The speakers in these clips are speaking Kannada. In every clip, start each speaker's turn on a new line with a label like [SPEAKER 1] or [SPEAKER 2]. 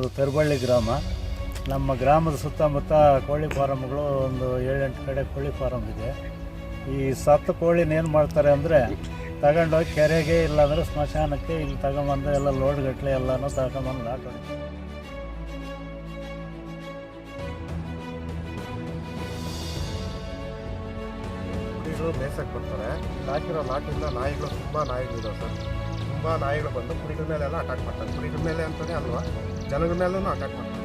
[SPEAKER 1] ನಮ್ಮದು ಪೆರ್ಬಳ್ಳಿ ಗ್ರಾಮ. ನಮ್ಮ ಗ್ರಾಮದ ಸುತ್ತಮುತ್ತ ಕೋಳಿ ಫಾರಮ್ಗಳು ಒಂದು ಏಳೆಂಟು ಕಡೆ ಕೋಳಿ ಫಾರಮ್ ಇದೆ. ಈ ಸತ್ತು ಕೋಳಿನ ಏನು ಮಾಡ್ತಾರೆ ಅಂದರೆ ತಗೊಂಡೋಗಿ ಕೆರೆಗೆ ಇಲ್ಲಾಂದರೆ ಸ್ಮಶಾನಕ್ಕೆ ಇಲ್ಲಿ ತಗೊಂಬಂದು ಎಲ್ಲ ಲೋಡ್ಗಟ್ಟಲೆ ಎಲ್ಲನೂ ತಗೊಂಬಂದು
[SPEAKER 2] ಹಾಕೋದು ಮೇಸಕ್ಕೆ ಬರ್ತಾರೆ ಹಾಕಿರೋ ಲಾಟಿಂದ ನಾಯಿಗಳು ತುಂಬ ನಾಯಿಗಳಿದಾವೆ ಸರ್. ತುಂಬ ನಾಯಿಗಳು ಬಂದು ಕುರಿಗಳ ಮೇಲೆಲ್ಲ ಅಟ್ಯಾಕ್ ಮಾಡ್ತಾರೆ. ಕುರಿಗಳ ಮೇಲೆ ಅಂತಲೇ ಅಲ್ವಾ? ಜನಗಳ ಮೇಲೂ ಅಟ್ಯಾಕ್ ಮಾಡ್ತಾರೆ.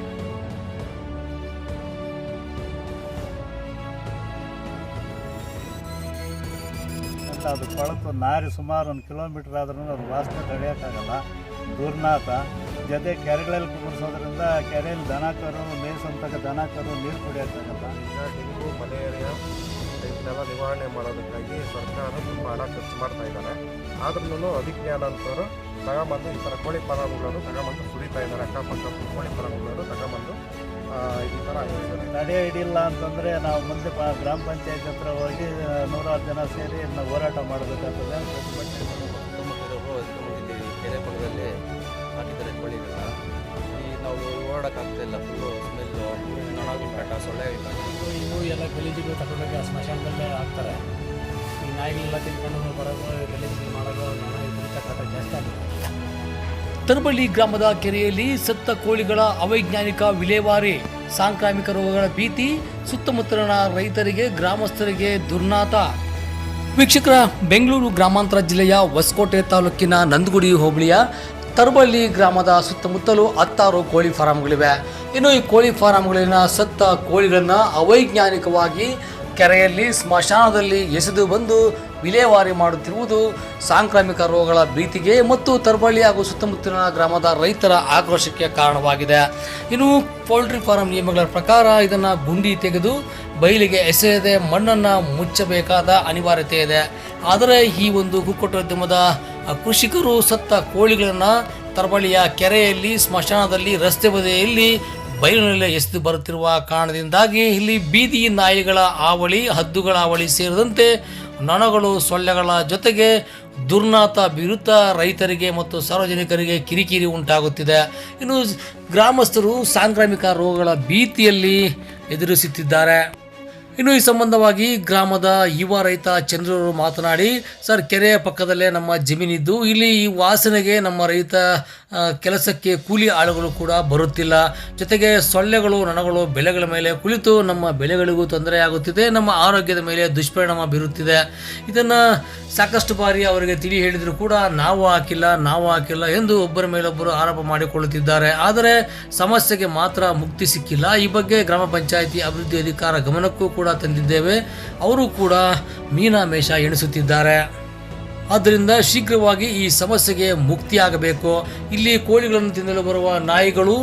[SPEAKER 1] ಅಂತ ಅದು ಕೊಳತು ನಾರಿ ಸುಮಾರು ಒಂದು ಕಿಲೋಮೀಟ್ರ್ ಆದ್ರೂ ಅದು ವಾಸನೆ ತಡೆಯೋಕ್ಕಾಗಲ್ಲ. ದುರ್ನಾಥ ಜೊತೆ ಕೆರೆಗಳಲ್ಲಿ ಕುಡಿಸೋದ್ರಿಂದ ಕೆರೆಯಲ್ಲಿ ದನ ಕರು ಮೇಯ್ಸೋಂತಕ್ಕ ದನ ಕರು ನೀರು ಕುಡಿಯೋಕ್ಕಾಗಲ್ಲ.
[SPEAKER 2] ಈಗ ಡೆಂಗು ಮಲೇರಿಯಾ ಇದನ್ನೆಲ್ಲ ನಿವಾರಣೆ ಮಾಡೋದಕ್ಕಾಗಿ ಸರ್ಕಾರ ತುಂಬ ಹಣ ಖರ್ಚು ಮಾಡ್ತಾ ಇದ್ದಾರೆ. ಆದ್ರೂ ಅಧಿಜ್ಞಾನ ಅಂತವರು ತಗೊಂಬಂದು ಈ ಥರ ಕೋಳಿ ಫಾರಮ್ಗಳನ್ನು ತಗೊಂಬಂದು ಸುರಿತಾ ಇದ್ದಾರೆ. ಅಕ್ಕಪಕ್ಕ ಕೋಳಿ ಫಾರಮ್ಗಳನ್ನು ತಗೊಂಬಂದು ಆ, ಈ ಥರ
[SPEAKER 1] ತಡೆ ಹಿಡಿಲ್ಲ ಅಂತಂದರೆ ನಾವು ಮುಂದೆ ಪ ಗ್ರಾಮ ಪಂಚಾಯತ್ ಹತ್ರ ಹೋಗಿ ನೂರಾರು ಜನ ಸೇರಿ ಇದನ್ನ ಹೋರಾಟ ಮಾಡಬೇಕಾಗ್ತದೆ.
[SPEAKER 3] ಕೆರೆ ಪಕ್ಕದಲ್ಲಿ ಹಾಕಿದ್ದಾರೆ ಕೋಳಿಗಳನ್ನ. ಈ ನಾವು ಫುಲ್ಲು ಸ್ಮೆಲ್ಲು
[SPEAKER 4] ಇವು ಎಲ್ಲ ಗಲೀಜುಗಳು ತಗೊಂಡೋಗಿ ಆ ಸ್ಮಶಾನದಲ್ಲೇ ಹಾಕ್ತಾರೆ. ಈ ನಾಯಿಗಳೆಲ್ಲ ತಿನ್ಕೊಂಡು ಬರೋದು ಗಲೀಜು ಮಾಡೋದು ಕಾಟ ಜಾಸ್ತಿ ಆಗಿದೆ
[SPEAKER 5] ತರಬಳ್ಳಿ ಗ್ರಾಮದ ಕೆರೆಯಲ್ಲಿ ಸತ್ತ ಕೋಳಿಗಳ ಅವೈಜ್ಞಾನಿಕ ವಿಲೇವಾರಿ, ಸಾಂಕ್ರಾಮಿಕ ರೋಗಗಳ ಭೀತಿ, ಸುತ್ತಮುತ್ತಲಿನ ರೈತರಿಗೆ, ಗ್ರಾಮಸ್ಥರಿಗೆ ದುರ್ನಾತ. ವೀಕ್ಷಕರ, ಬೆಂಗಳೂರು ಗ್ರಾಮಾಂತರ ಜಿಲ್ಲೆಯ ಹೊಸಕೋಟೆ ತಾಲೂಕಿನ ನಂದಗುಡಿ ಹೋಬಳಿಯ ತರಬಳ್ಳಿ ಗ್ರಾಮದ ಸುತ್ತಮುತ್ತಲೂ ಹತ್ತಾರು ಕೋಳಿ ಫಾರಂಗಳಿವೆ. ಇನ್ನು ಈ ಕೋಳಿ ಫಾರಂಗಳಲ್ಲಿನ ಸತ್ತ ಕೋಳಿಗಳನ್ನು ಅವೈಜ್ಞಾನಿಕವಾಗಿ ಕೆರೆಯಲ್ಲಿ ಸ್ಮಶಾನದಲ್ಲಿ ಎಸೆದು ಬಂದು ವಿಲೇವಾರಿ ಮಾಡುತ್ತಿರುವುದು ಸಾಂಕ್ರಾಮಿಕ ರೋಗಗಳ ಭೀತಿಗೆ ಮತ್ತು ತರಬಳ್ಳಿ ಹಾಗೂ ಸುತ್ತಮುತ್ತಲಿನ ಗ್ರಾಮದ ರೈತರ ಆಕ್ರೋಶಕ್ಕೆ ಕಾರಣವಾಗಿದೆ. ಇನ್ನು ಪೌಲ್ಟ್ರಿ ಫಾರಂ ನಿಯಮಗಳ ಪ್ರಕಾರ ಇದನ್ನು ಗುಂಡಿ ತೆಗೆದು ಬಯಲಿಗೆ ಎಸೆಯದೆ ಮಣ್ಣನ್ನು ಮುಚ್ಚಬೇಕಾದ ಅನಿವಾರ್ಯತೆ ಇದೆ. ಆದರೆ ಈ ಒಂದು ಕುಕ್ಕಟೋದ್ಯಮದ ಕೃಷಿಕರು ಸತ್ತ ಕೋಳಿಗಳನ್ನು ತರಬಳ್ಳಿಯ ಕೆರೆಯಲ್ಲಿ, ಸ್ಮಶಾನದಲ್ಲಿ, ರಸ್ತೆ ಬದಿಯಲ್ಲಿ ಬಯಲಿನಲ್ಲಿ ಎಸೆದು ಬರುತ್ತಿರುವ ಕಾರಣದಿಂದಾಗಿ ಇಲ್ಲಿ ಬೀದಿ ನಾಯಿಗಳ ಹಾವಳಿ ಹದ್ದುಗಳ ಹಾವಳಿ ಸೇರಿದಂತೆ ನೊಣಗಳು, ಸೊಳ್ಳೆಗಳ ಜೊತೆಗೆ ದುರ್ನಾತ ಬೀರುತ್ತ ರೈತರಿಗೆ ಮತ್ತು ಸಾರ್ವಜನಿಕರಿಗೆ ಕಿರಿಕಿರಿ ಉಂಟಾಗುತ್ತಿದೆ. ಇನ್ನು ಗ್ರಾಮಸ್ಥರು ಸಾಂಕ್ರಾಮಿಕ ರೋಗಗಳ ಭೀತಿಯಲ್ಲಿ ಎದುರಿಸುತ್ತಿದ್ದಾರೆ. ಇನ್ನು ಈ ಸಂಬಂಧವಾಗಿ ಗ್ರಾಮದ ಯುವ ರೈತ ಚಂದ್ರರು ಮಾತನಾಡಿ, ಸರ್ ಕೆರೆಯ ಪಕ್ಕದಲ್ಲೇ ನಮ್ಮ ಜಮೀನಿದ್ದು. ಇಲ್ಲಿ ಈ ವಾಸನೆಗೆ ನಮ್ಮ ರೈತ ಕೆಲಸಕ್ಕೆ ಕೂಲಿ ಆಳುಗಳು ಕೂಡ ಬರುತ್ತಿಲ್ಲ. ಜೊತೆಗೆ ಸೊಳ್ಳೆಗಳು, ನೊಣಗಳು ಬೆಳೆಗಳ ಮೇಲೆ ಕುಳಿತು ನಮ್ಮ ಬೆಳೆಗಳಿಗೂ ತೊಂದರೆ ಆಗುತ್ತಿದೆ. ನಮ್ಮ ಆರೋಗ್ಯದ ಮೇಲೆ ದುಷ್ಪರಿಣಾಮ ಬೀರುತ್ತಿದೆ. ಇದನ್ನು ಸಾಕಷ್ಟು ಬಾರಿ ಅವರಿಗೆ ತಿಳಿ ಹೇಳಿದರೂ ಕೂಡ ನಾವು ಹಾಕಿಲ್ಲ ನಾವು ಹಾಕಿಲ್ಲ ಎಂದು ಒಬ್ಬರ ಮೇಲೊಬ್ಬರು ಆರೋಪ ಮಾಡಿಕೊಳ್ಳುತ್ತಿದ್ದಾರೆ. ಆದರೆ ಸಮಸ್ಯೆಗೆ ಮಾತ್ರ ಮುಕ್ತಿ ಸಿಕ್ಕಿಲ್ಲ. ಈ ಬಗ್ಗೆ ಗ್ರಾಮ ಪಂಚಾಯಿತಿ ಅಭಿವೃದ್ಧಿ ಅಧಿಕಾರ ಗಮನಕ್ಕೂ ಕೂಡ ತಂದಿದ್ದೇವೆ. ಅವರು ಕೂಡ ಮೀನಾಮೇಷ ಎಣಿಸುತ್ತಿದ್ದಾರೆ. ಆದ್ದರಿಂದ ಶೀಘ್ರವಾಗಿ ಈ ಸಮಸ್ಯೆಗೆ ಮುಕ್ತಿಯಾಗಬೇಕು. ಇಲ್ಲಿ ಕೋಳಿಗಳನ್ನು ತಿನ್ನಲು ಬರುವ ನಾಯಿಗಳು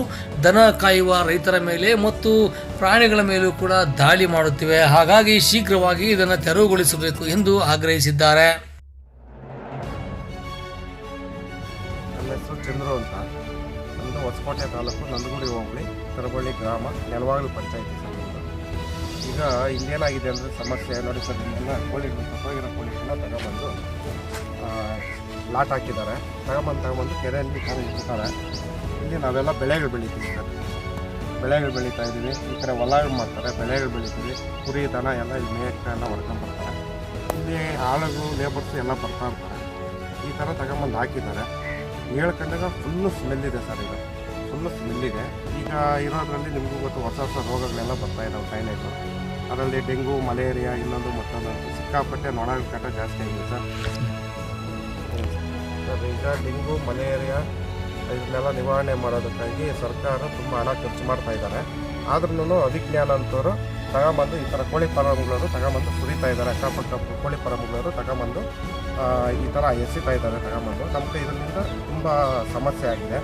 [SPEAKER 5] ದನ ಕಾಯುವ ರೈತರ ಮೇಲೆ ಮತ್ತು ಪ್ರಾಣಿಗಳ ಮೇಲೂ ಕೂಡ ದಾಳಿ ಮಾಡುತ್ತಿವೆ. ಹಾಗಾಗಿ ಶೀಘ್ರವಾಗಿ ಇದನ್ನು ತೆರವುಗೊಳಿಸಬೇಕು ಎಂದು ಆಗ್ರಹಿಸಿದ್ದಾರೆ.
[SPEAKER 2] ಹೊಸಕೋಟೆ ತಾಲೂಕು ನಂದಗುಡಿ ಹೋಬಳಿ ತರಬಳ್ಳಿ ಗ್ರಾಮ, ನೆಲವಾಗಲು ಪಂಚಾಯತಿ. ಈಗ ಇನ್ನೇನಾಗಿದೆ ಅಂದರೆ ಸಮಸ್ಯೆ ನೋಡಿ ಸರ್ ಇಲ್ಲ ಕೋಳಿಗಳು ಸತ್ತೋಗಿರೋ ಕೋಳಿಗಳನ್ನ ತಗೊಂಬಂದು ಲಾಟ್ ಹಾಕಿದ್ದಾರೆ. ತಗೊಂಬಂದು ತಗೊಂಬಂದು ಕೆರೆಯಲ್ಲಿ ಖಾಲಿ ಇಟ್ಟಿರ್ತಾರೆ ಇಲ್ಲಿ ನಾವೆಲ್ಲ ಬೆಳೆಗಳು ಬೆಳಿತೀವಿ ಸರ್. ಬೆಳೆಗಳು ಬೆಳೀತಾ ಇದ್ದೀವಿ. ಈ ಕಡೆ ಹೊಲಗಳು ಮಾಡ್ತಾರೆ, ಬೆಳೆಗಳು ಬೆಳಿತೀವಿ. ಕುರಿ, ದನ ಎಲ್ಲ ಇಲ್ಲಿ ಮೇಯಕ್ಕೆ ಎಲ್ಲ ಹೊಡ್ಕೊಂಡ್ಬರ್ತಾರೆ ಇಲ್ಲಿ ಆಳುಗಳು ಲೇಬರ್ಸು ಎಲ್ಲ ಬರ್ತಾ ಇರ್ತಾರೆ. ಈ ಥರ ತಗೊಂಬಂದು ಹಾಕಿದ್ದಾರೆ. ಹೇಳ್ಕೊಂಡಾಗ ಫುಲ್ಲು ಸ್ಮೆಲ್ ಇದೆ ಸರ್ ಇದು ಫುಲ್ಲು ಸ್ಮೆಲ್ಲಿದೆ. ಈಗ ಇರೋದ್ರಲ್ಲಿ ನಿಮಗೂ ಗೊತ್ತು, ಹೊಸ ಹೊಸ ರೋಗಗಳೆಲ್ಲ ಬರ್ತಾ ಇದ್ದಾವೆ ಕಾಯಿಲೆಗಳು ಅದರಲ್ಲಿ ಡೆಂಗು, ಮಲೇರಿಯಾ ಇನ್ನೊಂದು ಮತ್ತೊಂದು ಸಿಕ್ಕಾಪಟ್ಟೆ ನೊಣಗಳ ಕಟ್ಟ ಜಾಸ್ತಿ ಆಗಿದೆ ಸರ್. ಸರ್, ಈಗ ಡೆಂಗು, ಮಲೇರಿಯಾ, ಇದನ್ನೆಲ್ಲ ನಿವಾರಣೆ ಮಾಡೋದಕ್ಕಾಗಿ ಸರ್ಕಾರ ತುಂಬ ಹಣ ಖರ್ಚು ಮಾಡ್ತಾ ಇದ್ದಾರೆ. ಆದ್ರೂ ಅಧಿಜ್ಞಾನ ಅಂತವರು ತಗೊಂಬಂದು ಈ ಥರ ಕೋಳಿ ಫಾರಮ್ಗಳನ್ನು ತಗೊಂಬಂದು ಸುರಿತಾ ಇದ್ದಾರೆ. ಅಕ್ಕಪಕ್ಕ ಕೋಳಿ ಫಾರಮ್ಗಳನ್ನು ತಗೊಂಬಂದು ಈ ಥರ ಎಸಿತಾ ಇದ್ದಾರೆ ತಗೊಂಬಂದು. ನಮಗೆ ಇದರಿಂದ ತುಂಬ ಸಮಸ್ಯೆ ಆಗಿದೆ.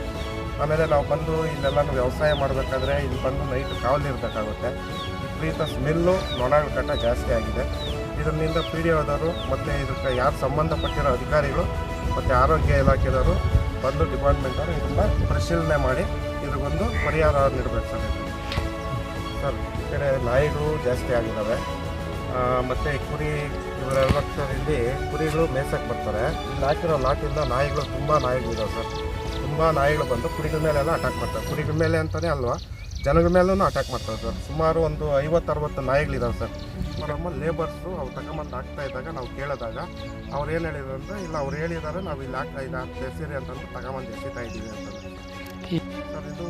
[SPEAKER 2] ಆಮೇಲೆ ನಾವು ಬಂದು ಇಲ್ಲೆಲ್ಲ ವ್ಯವಸಾಯ ಮಾಡಬೇಕಾದ್ರೆ ಇಲ್ಲಿ ಬಂದು ನೈಟ್ ಕಾವಲಿರಬೇಕಾಗುತ್ತೆ ವಿಪರೀತ ಸ್ಮೆಲ್ಲು ನೊಣಗಳ ಕಟ್ಟ ಜಾಸ್ತಿ ಆಗಿದೆ. ಇದರಿಂದ ಪಿ ಡಿ ಒದವರು ಮತ್ತು ಇದಕ್ಕೆ ಯಾರು ಸಂಬಂಧಪಟ್ಟಿರೋ ಅಧಿಕಾರಿಗಳು ಮತ್ತು ಆರೋಗ್ಯ ಇಲಾಖೆದವರು ಬಂದು ಡಿಪಾರ್ಟ್ಮೆಂಟವರು ಇದನ್ನು ಪರಿಶೀಲನೆ ಮಾಡಿ ಇದಕ್ಕೊಂದು ಪರಿಹಾರ ನೀಡಬೇಕು ಸರ್. ಸರ್, ಈ ಕಡೆ ನಾಯಿಗಳು ಜಾಸ್ತಿ ಆಗಿದ್ದಾವೆ ಮತ್ತು ಕುರಿ ಇವರೆಲ್ಲ ಇಲ್ಲಿ ಕುರಿಗಳು ಮೇಯ್ಸಕ್ಕೆ ಬರ್ತಾರೆ. ಇಲ್ಲಿ ಹಾಕಿರೋ ಲಾಟಿಂದ ನಾಯಿಗಳು ತುಂಬ ನಾಯಿಗಳಿದಾವೆ ಸರ್. ತುಂಬ ನಾಯಿಗಳು ಬಂದು ಕುಡಿಗಳ ಮೇಲೆ ಎಲ್ಲ ಅಟ್ಯಾಕ್ ಮಾಡ್ತಾರೆ. ಕುಡಿಗಳ ಮೇಲೆ ಅಂತಲೇ ಅಲ್ವಾ? ಜನಗಳ ಮೇಲೂ ಅಟ್ಯಾಕ್ ಮಾಡ್ತಾರೆ ಸರ್ ಸುಮಾರು ಒಂದು ಐವತ್ತು ಅರವತ್ತು ನಾಯಿಗಳಿದಾವೆ ಸರ್ ನಮ್ಮ ಲೇಬರ್ಸು ಅವ್ರು ತಗೊಂಬಂದು ಹಾಕ್ತಾ ಇದ್ದಾಗ ನಾವು ಕೇಳಿದಾಗ ಅವ್ರು ಏನು ಹೇಳಿದ್ರು ಅಂದರೆ, ಇಲ್ಲ, ಅವ್ರು ಹೇಳಿದ್ದಾರೆ ನಾವು ಇಲ್ಲಿ ಹಾಕ್ತಾ ಇಲ್ಲ ಅಂತ ಅಂತಂದು ತಗೊಂಬಂದು ಎಸಿತಾ ಇದ್ದೀವಿ ಅಂತ ಸರ್ ಇದು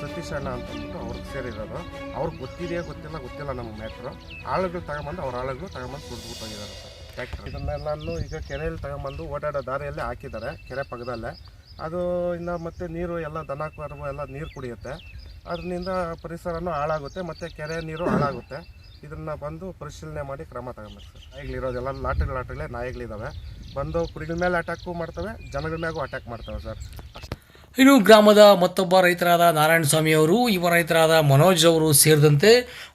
[SPEAKER 2] ಸತೀಶ್ ಅಣ್ಣ ಅಂತಂದ್ಬಿಟ್ಟು ಅವ್ರಿಗೆ ಸೇರಿರೋದು. ಅವ್ರಿಗೆ ಗೊತ್ತಿದೆಯೇ, ಗೊತ್ತಿಲ್ಲ ಗೊತ್ತಿಲ್ಲ ನಮ್ಮ ಮ್ಯಾಟ್ರು ಆಳುಗಳು ತಗೊಂಬಂದು ಅವ್ರ ಆಳುಗಳು ತಗೊಂಬಂದು ಹೋಗಿದ್ದಾರೆ ಸರ್ ಟ್ಯಾಕ್ಟ್ರ್ ಇದನ್ನೆಲ್ಲನೂ ಈಗ ಕೆರೆಯಲ್ಲಿ ತಗೊಂಬಂದು ಓಡಾಡೋ ದಾರಿಯಲ್ಲೇ ಹಾಕಿದ್ದಾರೆ, ಕೆರೆ ಪಕ್ಕದಲ್ಲೇ. ಅದು ಇನ್ನು ಮತ್ತೆ ನೀರು ಎಲ್ಲ ದನ ಕರು ಎಲ್ಲ ನೀರು ಕುಡಿಯುತ್ತೆ. ಅದರಿಂದ ಪರಿಸರನೂ ಹಾಳಾಗುತ್ತೆ, ಮತ್ತು ಕೆರೆ ನೀರು ಹಾಳಾಗುತ್ತೆ. ಇದನ್ನು ಬಂದು ಪರಿಶೀಲನೆ ಮಾಡಿ ಕ್ರಮ ತಗೊಬೇಕು ಸರ್. ನಾಯಿಗಳಿರೋದೆಲ್ಲ ಲಾಟ್ರಿ ಲಾಟ್ರಿಗಳೇ ನಾಯಿಗಳಿದ್ದಾವೆ ಬಂದು ಕುರಿಗಳ ಮೇಲೆ ಅಟ್ಯಾಕು ಮಾಡ್ತವೆ, ಜನಗಳ ಮ್ಯಾಗೂ ಅಟ್ಯಾಕ್ ಮಾಡ್ತವೆ ಸರ್.
[SPEAKER 5] ಇನ್ನು ಗ್ರಾಮದ ಮತ್ತೊಬ್ಬ ರೈತರಾದ ನಾರಾಯಣ ಸ್ವಾಮಿ ಅವರು ಯುವ ರೈತರಾದ ಮನೋಜ್ ಅವರು ಸೇರಿದಂತೆ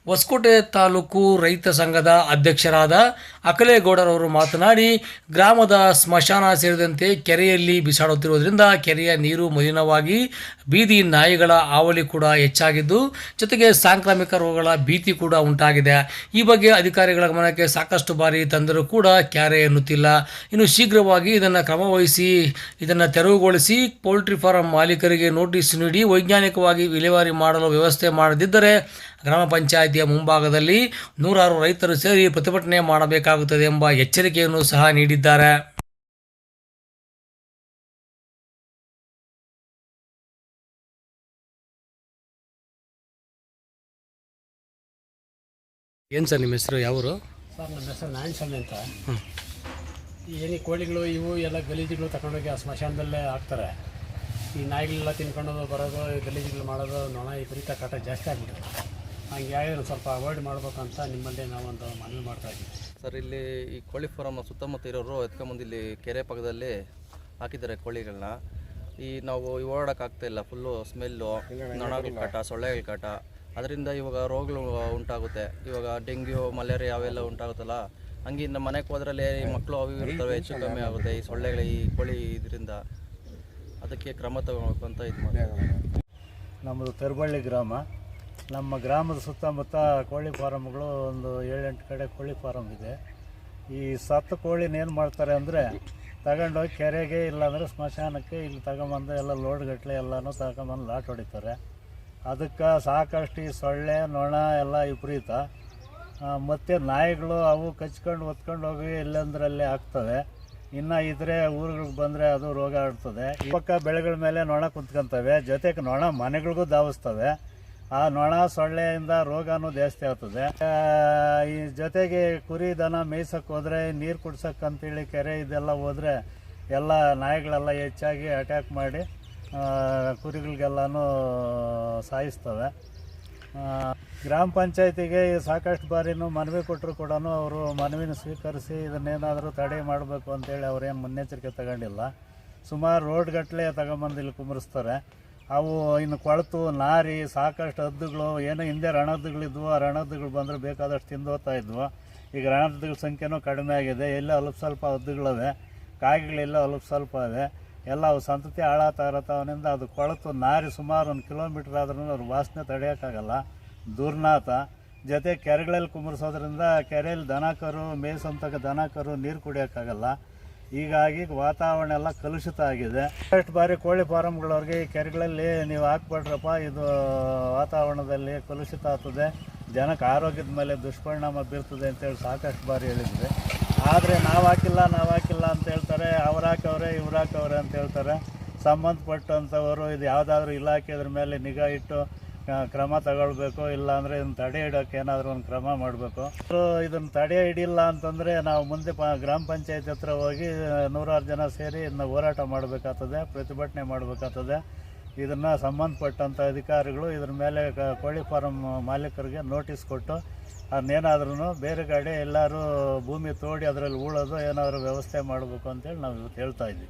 [SPEAKER 5] ಹೊಸಕೋಟೆ ತಾಲೂಕು ರೈತ ಸಂಘದ ಅಧ್ಯಕ್ಷರಾದ ಅಕಲೇಗೌಡರವರು ಮಾತನಾಡಿ, ಗ್ರಾಮದ ಸ್ಮಶಾನ ಸೇರಿದಂತೆ ಕೆರೆಯಲ್ಲಿ ಬಿಸಾಡುತ್ತಿರುವುದರಿಂದ ಕೆರೆಯ ನೀರು ಮಲಿನವಾಗಿ ಬೀದಿ ನಾಯಿಗಳ ಹಾವಳಿ ಕೂಡ ಹೆಚ್ಚಾಗಿದ್ದು, ಜೊತೆಗೆ ಸಾಂಕ್ರಾಮಿಕ ರೋಗಗಳ ಭೀತಿ ಕೂಡ ಉಂಟಾಗಿದೆ. ಈ ಬಗ್ಗೆ ಅಧಿಕಾರಿಗಳ ಗಮನಕ್ಕೆ ಸಾಕಷ್ಟು ಬಾರಿ ತಂದರೂ ಕೂಡ ಕ್ಯಾರೆ ಎನ್ನುತ್ತಿಲ್ಲ. ಇನ್ನು ಶೀಘ್ರವಾಗಿ ಇದನ್ನು ಕ್ರಮವಹಿಸಿ, ಇದನ್ನು ತೆರವುಗೊಳಿಸಿ ಪೌಲ್ಟ್ರಿ ಫಾರಂ ಮಾಲೀಕರಿಗೆ ನೋಟಿಸ್ ನೀಡಿ ವೈಜ್ಞಾನಿಕವಾಗಿ ವಿಲೇವಾರಿ ಮಾಡಲು ವ್ಯವಸ್ಥೆ ಮಾಡದಿದ್ದರೆ ಗ್ರಾಮ ಪಂಚಾಯಿತಿಯ ಮುಂಭಾಗದಲ್ಲಿ ನೂರಾರು ರೈತರು ಸೇರಿ ಪ್ರತಿಭಟನೆ ಮಾಡಬೇಕಾಗುತ್ತದೆ ಎಂಬ ಎಚ್ಚರಿಕೆಯನ್ನು ಸಹ ನೀಡಿದ್ದಾರೆ. ಏನು ಸರ್ ನಿಮ್ಮ ಹೆಸರು ಯಾವರು?
[SPEAKER 4] ಸರ್ ನನ್ನ ಹೆಸರು ನಾರಾಯಣ ಸ್ವಾಮಿ ಅಂತ ಏನೇ ಕೋಳಿಗಳು ಇವು ಎಲ್ಲ ಗಲೀಜುಗಳು ತಗೊಂಡೋಗಿ ಆ ಸ್ಮಶಾನದಲ್ಲೇ ಹಾಕ್ತಾರೆ. ಈ ನಾಯಿಗಳೆಲ್ಲ ತಿನ್ಕೊಂಡು ಬರೋದು ಈ ಗಲೀಜುಗಳು ಮಾಡೋದು ನೊಣ ಈ ವಿಪರೀತ ಕಾಟ ಜಾಸ್ತಿ ಆಗ್ಬಿಟ್ಟಿದೆ. ಹಂಗೆ ಒಂದು ಸ್ವಲ್ಪ ಅವಾಯ್ಡ್ ಮಾಡ್ಬೇಕಂತ ನಿಮ್ಮಲ್ಲಿ ನಾವೊಂದು ಮನವಿ ಮಾಡ್ತಾ ಇದ್ದೀವಿ.
[SPEAKER 3] ಸರ್ ಇಲ್ಲಿ ಈ ಕೋಳಿ ಫಾರಮ್ ಸುತ್ತಮುತ್ತ ಇರೋರು ಎತ್ಕೊಂಬಂದು ಇಲ್ಲಿ ಕೆರೆ ಪಕ್ಕದಲ್ಲಿ ಹಾಕಿದ್ದಾರೆ ಕೋಳಿಗಳನ್ನ. ಈ ನಾವು ಓಡಾಡೋಕ್ಕಾಗ್ತಾ ಇಲ್ಲ ಫುಲ್ಲು ಸ್ಮೆಲ್ಲು ನೊಣಗಳ ಕಾಟ ಸೊಳ್ಳೆಗಳ ಕಾಟ. ಅದರಿಂದ ಇವಾಗ ರೋಗಗಳು ಉಂಟಾಗುತ್ತೆ. ಇವಾಗ ಡೆಂಗ್ಯೂ ಮಲೇರಿಯಾ ಅವೆಲ್ಲ ಉಂಟಾಗುತ್ತಲ್ಲ ಹಂಗೆ ನಮ್ಮ ಮನೆಗೆ ಹೋದ್ರಲ್ಲಿ ಈ ಮಕ್ಕಳು ಅವು ಇವು ಇರ್ತವೆ ಹೆಚ್ಚು ಕಮ್ಮಿ ಆಗುತ್ತೆ ಈ ಸೊಳ್ಳೆಗಳ ಈ ಕೋಳಿ ಇದರಿಂದ. ಅದಕ್ಕೆ ಕ್ರಮ ತಗೋಬೇಕು ಅಂತ ಇದು
[SPEAKER 1] ನಮ್ಮದು ತೆರಬಳ್ಳಿ ಗ್ರಾಮ. ನಮ್ಮ ಗ್ರಾಮದ ಸುತ್ತಮುತ್ತ ಕೋಳಿ ಫಾರಮ್ಗಳು ಒಂದು ಏಳೆಂಟು ಕಡೆ ಕೋಳಿ ಫಾರಮ್ ಇದೆ. ಈ ಸತ್ತು ಕೋಳಿನ ಏನು ಮಾಡ್ತಾರೆ ಅಂದರೆ ತಗೊಂಡೋಗಿ ಕೆರೆಗೆ ಇಲ್ಲಾಂದರೆ ಸ್ಮಶಾನಕ್ಕೆ ಇಲ್ಲಿ ತಗೊಂಬಂದು ಎಲ್ಲ ಲೋಡ್ಗಟ್ಟಲೆ ಎಲ್ಲನೂ ತಗೊಂಬಂದು ಲಾಟ್ ಹೊಡಿತಾರೆ. ಅದಕ್ಕೆ ಸಾಕಷ್ಟು ಈ ಸೊಳ್ಳೆ, ನೊಣ ಎಲ್ಲ ವಿಪರೀತ. ಮತ್ತು ನಾಯಿಗಳು ಅವು ಕಚ್ಕೊಂಡು ಒತ್ಕೊಂಡು ಹೋಗಿ ಎಲ್ಲಂದ್ರಲ್ಲೇ ಆಗ್ತವೆ. ಇನ್ನು ಇದ್ರೆ ಊರುಗಳಿಗೆ ಬಂದರೆ ಅದು ರೋಗ ಆಡ್ತದೆ ಈ ಪಕ್ಕ ಬೆಳೆಗಳ ಮೇಲೆ ನೊಣ ಕುಂತ್ಕೊಂತವೆ. ಜೊತೆಗೆ ನೊಣ ಮನೆಗಳಿಗೂ ಧಾವಿಸ್ತವೆ. ಆ ನೊಣ ಸೊಳ್ಳೆಯಿಂದ ರೋಗನೂ ಜಾಸ್ತಿ ಆಗ್ತದೆ. ಈ ಜೊತೆಗೆ ಕುರಿ ದನ ಮೇಯ್ಸಕ್ಕೆ ಹೋದರೆ, ನೀರು ಕುಡ್ಸಕ್ಕೆ ಅಂತೇಳಿ ಕೆರೆ ಇದೆಲ್ಲ ಹೋದರೆ ಎಲ್ಲ ನಾಯಿಗಳೆಲ್ಲ ಹೆಚ್ಚಾಗಿ ಅಟ್ಯಾಕ್ ಮಾಡಿ ಕುರಿಗಳಿಗೆಲ್ಲನೂ ಸಾಯಿಸ್ತವೆ. ಗ್ರಾಮ ಪಂಚಾಯತಿಗೆ ಸಾಕಷ್ಟು ಬಾರಿನೂ ಮನವಿ ಕೊಟ್ಟರು ಕೂಡ ಅವರು ಮನವಿನ ಸ್ವೀಕರಿಸಿ ಇದನ್ನೇನಾದರೂ ತಡೆ ಮಾಡಬೇಕು ಅಂತೇಳಿ ಅವ್ರೇನು ಮುನ್ನೆಚ್ಚರಿಕೆ ತಗೊಂಡಿಲ್ಲ. ಸುಮಾರು ರೋಡ್ ಗಟ್ಟಲೆ ತಗೊಂಬಂದು ಇಲ್ಲಿ ಕುಮರಿಸ್ತಾರೆ ಅವು ಇನ್ನು ಕೊಳತು, ನಾರಿ, ಸಾಕಷ್ಟು ಹದ್ದುಗಳು, ಏನೋ ಹಿಂದೆ ರಣದ್ದುಗಳಿದ್ವು ಆ ರಣದ್ದುಗಳು ಬಂದರೆ ಬೇಕಾದಷ್ಟು ತಿಂದು ಇದ್ವು. ಈಗ ರಣದ್ದುಗಳ ಸಂಖ್ಯೆನೂ ಕಡಿಮೆ ಆಗಿದೆ. ಎಲ್ಲ ಅಲ್ಪ ಸ್ವಲ್ಪ ಹದ್ದುಗಳವೆ. ಕಾಯಿಗಳೆಲ್ಲ ಅಲ್ಪ ಸ್ವಲ್ಪ ಇವೆ. ಎಲ್ಲ ಅವು ಸಂತತಿ ಹಾಳಾಗ್ತಾ ಇರತ್ತವನಿಂದ ಅದು ಕೊಳತು, ನಾರಿ ಸುಮಾರು ಒಂದು ಕಿಲೋಮೀಟ್ರ್ ಆದ್ರೂ ಅವ್ರ ವಾಸನೆ ತಡೆಯೋಕ್ಕಾಗಲ್ಲ. ದುರ್ನಾತ ಜೊತೆ ಕೆರೆಗಳಲ್ಲಿ ಕುಮರಿಸೋದ್ರಿಂದ ಕೆರೆಯಲ್ಲಿ ದನ ಕರು ಮೇಯ್ಸೋಂತಕ್ಕ ದನ ಕರು, ನೀರು ಕುಡಿಯೋಕ್ಕಾಗಲ್ಲ. ಹೀಗಾಗಿ ವಾತಾವರಣ ಎಲ್ಲ ಕಲುಷಿತ ಆಗಿದೆ. ಎಷ್ಟು ಬಾರಿ ಕೋಳಿ ಫಾರಮ್ಗಳವ್ರಿಗೆ ಈ ಕೆರೆಗಳಲ್ಲಿ ನೀವು ಹಾಕ್ಬೇಡ್ರಪ್ಪ ಇದು ವಾತಾವರಣದಲ್ಲಿ ಕಲುಷಿತ ಆಗ್ತದೆ. ಜನಕ್ಕೆ ಆರೋಗ್ಯದ ಮೇಲೆ ದುಷ್ಪರಿಣಾಮ ಬೀರ್ತದೆ ಅಂತೇಳಿ ಸಾಕಷ್ಟು ಬಾರಿ ಹೇಳಿದ್ವಿ. ಆದರೆ ನಾವು ಹಾಕಿಲ್ಲ ನಾವು ಹಾಕಿಲ್ಲ ಅಂತ ಹೇಳ್ತಾರೆ. ಅವ್ರು ಹಾಕವ್ರೆ, ಇವ್ರು ಹಾಕವ್ರೆ ಅಂತ ಹೇಳ್ತಾರೆ. ಸಂಬಂಧಪಟ್ಟಂಥವರು ಇದು ಯಾವುದಾದ್ರೂ ಇಲಾಖೆ ಇದ್ರ ಮೇಲೆ ನಿಗಾ ಇಟ್ಟು ಕ್ರಮ ತಗೊಳ್ಬೇಕು ಇಲ್ಲ ಅಂದರೆ ಇದನ್ನು ತಡೆ ಹಿಡೋಕೆ ಏನಾದರೂ ಒಂದು ಕ್ರಮ ಮಾಡಬೇಕು. ಇದನ್ನು ತಡೆ ಹಿಡಿಲ್ಲ ಅಂತಂದರೆ ನಾವು ಮುಂದೆ ಪ, ಗ್ರಾಮ ಪಂಚಾಯತ್ ಹತ್ರ ಹೋಗಿ, ನೂರಾರು ಜನ ಸೇರಿ ಇದನ್ನ ಹೋರಾಟ ಮಾಡಬೇಕಾಗ್ತದೆ, ಪ್ರತಿಭಟನೆ ಮಾಡಬೇಕಾಗ್ತದೆ. ಇದನ್ನು ಸಂಬಂಧಪಟ್ಟಂಥ ಅಧಿಕಾರಿಗಳು ಇದ್ರ ಮೇಲೆ ಕೋಳಿ ಫಾರಂ ಮಾಲೀಕರಿಗೆ ನೋಟಿಸ್ ಕೊಟ್ಟು ಅದನ್ನೇನಾದ್ರೂ ಬೇರೆ ಕಡೆ ಎಲ್ಲರೂ ಭೂಮಿ ತೋಡಿ ಅದರಲ್ಲಿ ಉಳೋದು ಏನಾದರೂ ವ್ಯವಸ್ಥೆ ಮಾಡಬೇಕು ಅಂತೇಳಿ ನಾವು ಇವತ್ತು ಹೇಳ್ತಾ ಇದ್ವಿ